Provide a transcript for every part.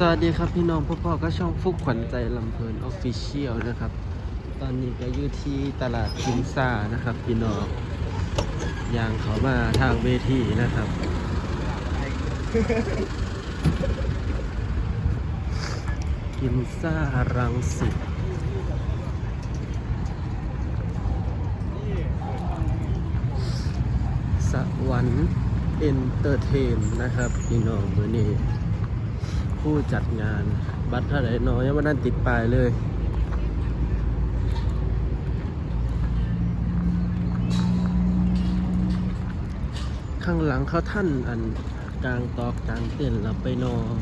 สวัสดีครับพี่น้องพ่อพ่อก็ช่องฟุกขวัญใจลำเพลินออฟฟิเชียลนะครับ ตอนนี้ก็อยู่ที่ตลาดกินซ่านะครับ พี่น้องยางเขามาทางเวทีนะครับ กินซ่ารังสิตสวรรค์เอนเตอร์เทนนะครับ พี่น้องมือนี้ ผู้จัดงาน บัตรเท่าไหร่น้อยยังไม่ได้ติดป้ายเลยข้างหลังเขาท่านอันกลางตอกกลางเต้นเราไปนอน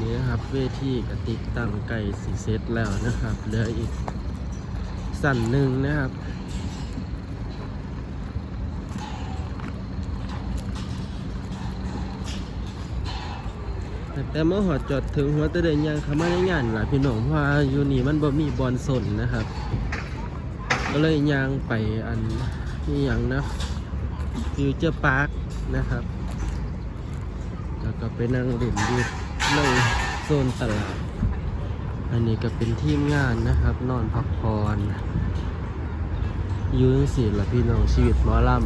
นี่นะครับเวทีกติกตั้งไก่สีเซตแล้วนะครับ เหลืออีกสั่นหนึ่งนะครับ แต่เมื่อหอดจอดถึงหัวตะเดินยางเขามาในงานหลายพี่น้องเพราะว่าอยู่นี่มันบ่มีบอลสนนะครับ ก็เลยยางไปอันนี่อย่างนะฟิวเจอร์พาร์คนะครับ แล้วก็ไปนั่งเล่นอยู่ในโซนตลาด อันนี้ก็เป็นทีมงานนะครับ นอนพักผ่อนอยืนสิละพี่น้องชีวิตหมอลำ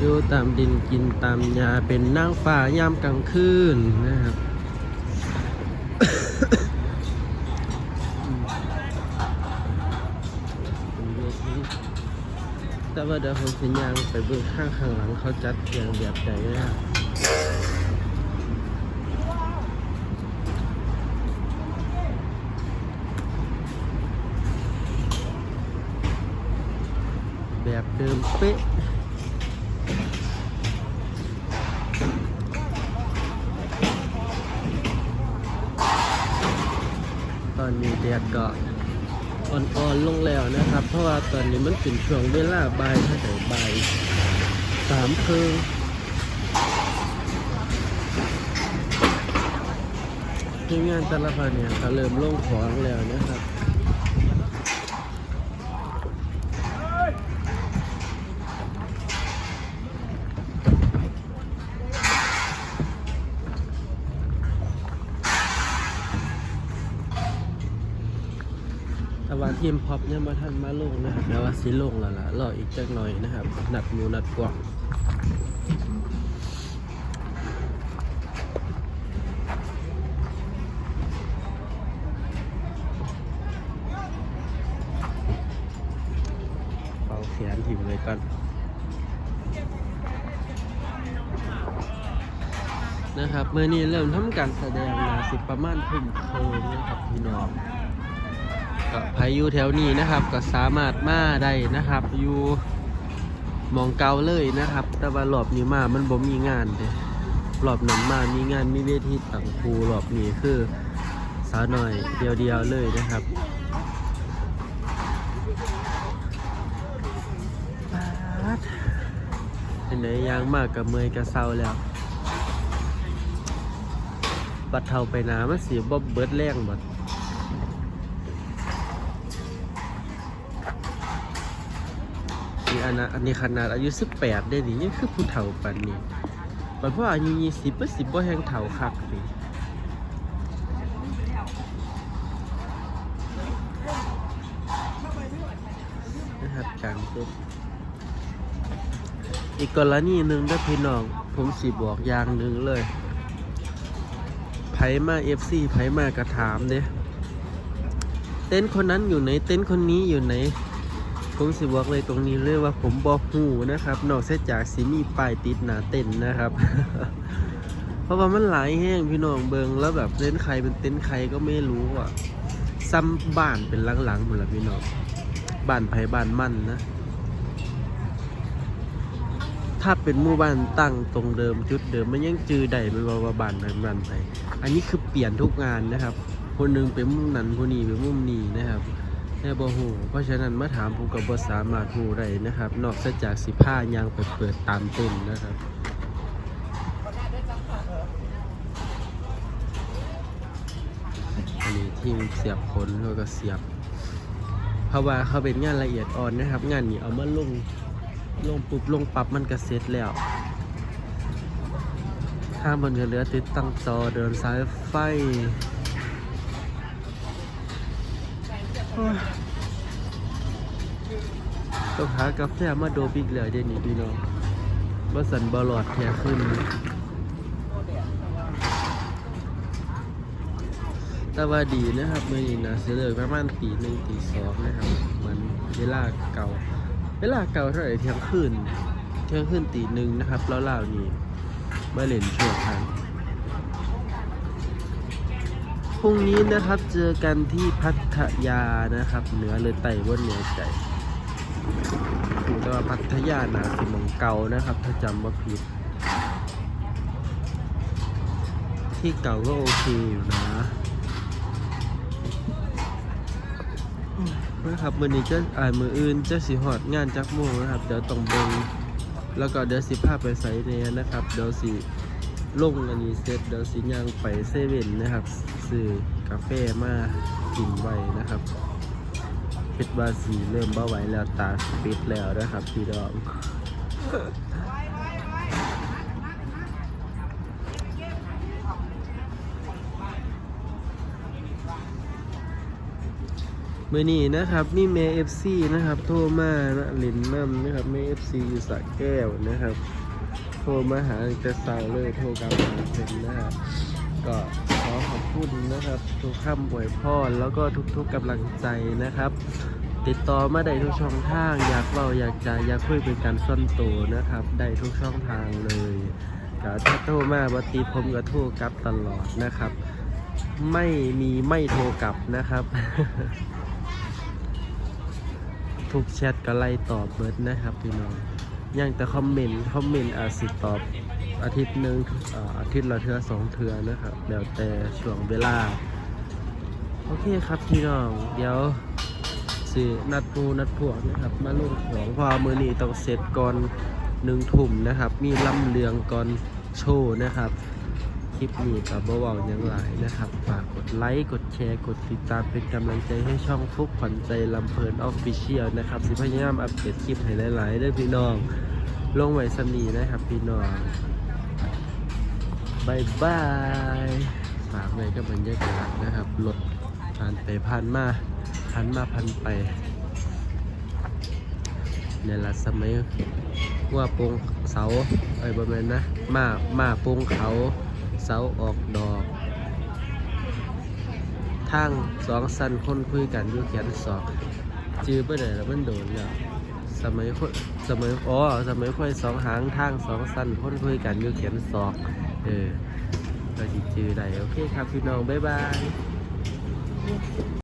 อยู่ ตามดินกินตามยาเป็นนางฟ้ายามกลางคืนนะครับแต่ว่าเดี๋ยวผมสัญญางไปเบื้องข้างข้างหลังเขาจัดอย่างแบบใดนะครับแบบเดิมเป๊ะ อนนี้แดดก็อ่อนๆลงแล้วนะครับ เพราะว่าตอนนี้มันเป็นช่วงเวลาบ่ายถ้าแต่บ่ายสามครึ่งทีมงานแต่ละพันเนี่ยเริ่มลงของแล้วนะครับ แต่ว่าทีมพอปเนี่ยมาทันมาลงนะครับแต่ว่าสิลงแล้วล่ะรออีกจักหน่อยนะครับ นัดมูนัดกว่างเป่าแขนถิ่มเลยกันนะครับเมื่อนี้เริ่มทำการแสดงมาสิประมาณทุ่มคืนนะครับพี่น้อง ก็พายุแถวนี้นะครับ ก็สามารถมาได้นะครับ อยู่มองเกาเลยนะครับ แต่ว่ารอบนี้มามันบ่มีงานเด้รอบนั้นมามีงานมีเวทีต่างครูรอบนี้คือสาวหน่อยเดียวๆเลยนะครับป๊าดเป็นไหนยางมากกับเมอยกับเศร้าแล้วบัดเท่าไปหนามันสีบ่เบิดแรงบัด อันนะอันนี้ขนาดอายุ 18 ได้นี่ยังคือผู้เฒ่าปานนี้บัดพ่ออายุ20บ่สิบ่แห่งเฒ่าคักนี่นะครับกลางเต็นอีกกรณีหนึ่งด้อพี่น้อง ผมสิบอกอย่างหนึ่งเลยไผมา FC ไผมากระถามเด้เต้นคนนั้นอยู่ไหน เต้นคนนี้อยู่ไหน ผมสิบอกเลยตรงนี้เลยว่าผมบอกหูนะครับ นอกเสียจากสีมีป้ายติดหนาเต็นนะครับ เพราะว่ามันหลายแห้งพี่น้องเบิงแล้วแบบเต้นใครเป็นเต้นใครก็ไม่รู้อะซ้ำบ้านเป็นหลังๆหมดละพี่น้องบ้านไผบ้านมั่นนะถ้าเป็นหมู่บ้านตั้งตรงเดิมจุดเดิมมันยังจือใดไม่ว่าว่าบ้านไผบ้านไผอันนี้คือเปลี่ยนทุกงานนะครับ คนหนึงไปมุมนั้นคนนี้ไปมุมนี้นะครับ แต่บ่ฮู้เพราะฉะนั้นมาถามผมก็บ่สามารถฮู้ได้นะครับ นอกจากสิพายางไปเปิดตามต้นนะครับอันนี้ทีมเสียบขนแล้วก็เสียบ เพราะว่าเขาเป็นงานละเอียดอ่อนนะครับ งานนี้เอามาลงลงปุบลงปับมันก็เสร็จแล้วข้างบนจะเหลือติดตั้งจอเดินสายไฟโอ้ย ต้องหากาแฟมาโดบอีกแล้วเดี๋ยวนี้พี่น้องว่าสันบอลอดแท้ขึ้น แต่ว่าดีนะครับเมื่อนี้นะเสียเลยประมาณตีหนึ่งตีสองนะครับเหมือนเวลาเก่า เวลาเก่าเท่าไหร่เที่ยงคืนเที่ยงคืนตีหนึ่งนะครับแล้วล่าวนี่มาเล่นช่วงทาง พรุ่งนี้นะครับเจอกันที่พัทยานะครับ เหนือเลยไต่บนเหนือใจแต่ว่าพัทยานาสิมองเก่านะครับ ถ้าจำว่าผิด ที่เก่าก็โอเคอยู่นะนะครับมือนี้จะอ่านมืออื่นจะสิหอดงานจักโมงนะครับ เดี๋ยวต้องเบิงแล้วก็เดี๋ยวสิพาพไปใส่เนี่ยนะครับ เดี๋ยวสิ ลงอันนี้เสร็จเดี๋ยวสิย่างไปเซเว่นนะครับซื้อกาแฟมากินไว้นะครับคิดว่าสีเริ่มเบ้าไหวแล้วตาปิดแล้วนะครับพี่ดอมมื่อนี้นะครับมีเมย์เอฟซีนะครับ โทรมานะลินน้ำนะครับเมย์เอฟซีอยู่สระแก้วนะครับ รมาหาจะสาวเลยโทรกลับมาเพิ่นนะครับก็ขอขอบคุณนะครับ ทุกคำอวยพรแล้วก็ทุกๆกำลังใจนะครับ ติดต่อมาได้ทุกช่องทาง อยากเล่าอยากจะอยากคุยเป็นการส่วนตัวนะครับ ได้ทุกช่องทางเลยก็ถ้าโทรมาบติดผมก็โทรกลับตลอดนะครับ ไม่มีไม่โทรกลับนะครับ ทุกแชทก็ไล่ตอบเบิร์ดนะครับพี่น้อง ยังแต่คอมเมนต์คอมเมนต์อาจสิตอบอาทิตย์หนึ่งอาทิตย์ละเทือสองเทือนะครับแล้วแต่ช่วงเวลา โอเคครับพี่น้อง เดี๋ยวสินัดปูนัดพวกนะครับ มาลงของพอมือนี้ต้องเสร็จก่อนหนึ่งทุ่มนะครับ มีลำเลืองก่อนโชว์นะครับ คลิปนี้กับเบาๆยังหลายนะครับฝาก ดไลค์ กดแชร์ กดติดตามเป็นกำลังใจให้ช่องฟุกขวัญใจลำเพลินออฟฟิเชียลนะครับสิพยายามอัปเดตคลิปให้หลายๆเด้อพี่น้อง ลงไว้สนีนะครับพี่น้องบายบายฝากไว้กับบรรยากาศนะครับรถผ่านไปผ่านมาผ่านมาผ่านไปในละสมัยว่าปงเสาไอ้ยบแมนนะมามาปงเขาเสาออกดอก ทางสองสันคนคุยกันอยู่เขียนสองจื้อไปไหนแล้วมันโดนแล้วสมัยคนสมัยอ๋อสมัยค่อยสองหางทางสองสันคนคุยกันอยู่เขียนสองเออเราจิจือได้โอเคครับพี่น้องบ๊ายบาย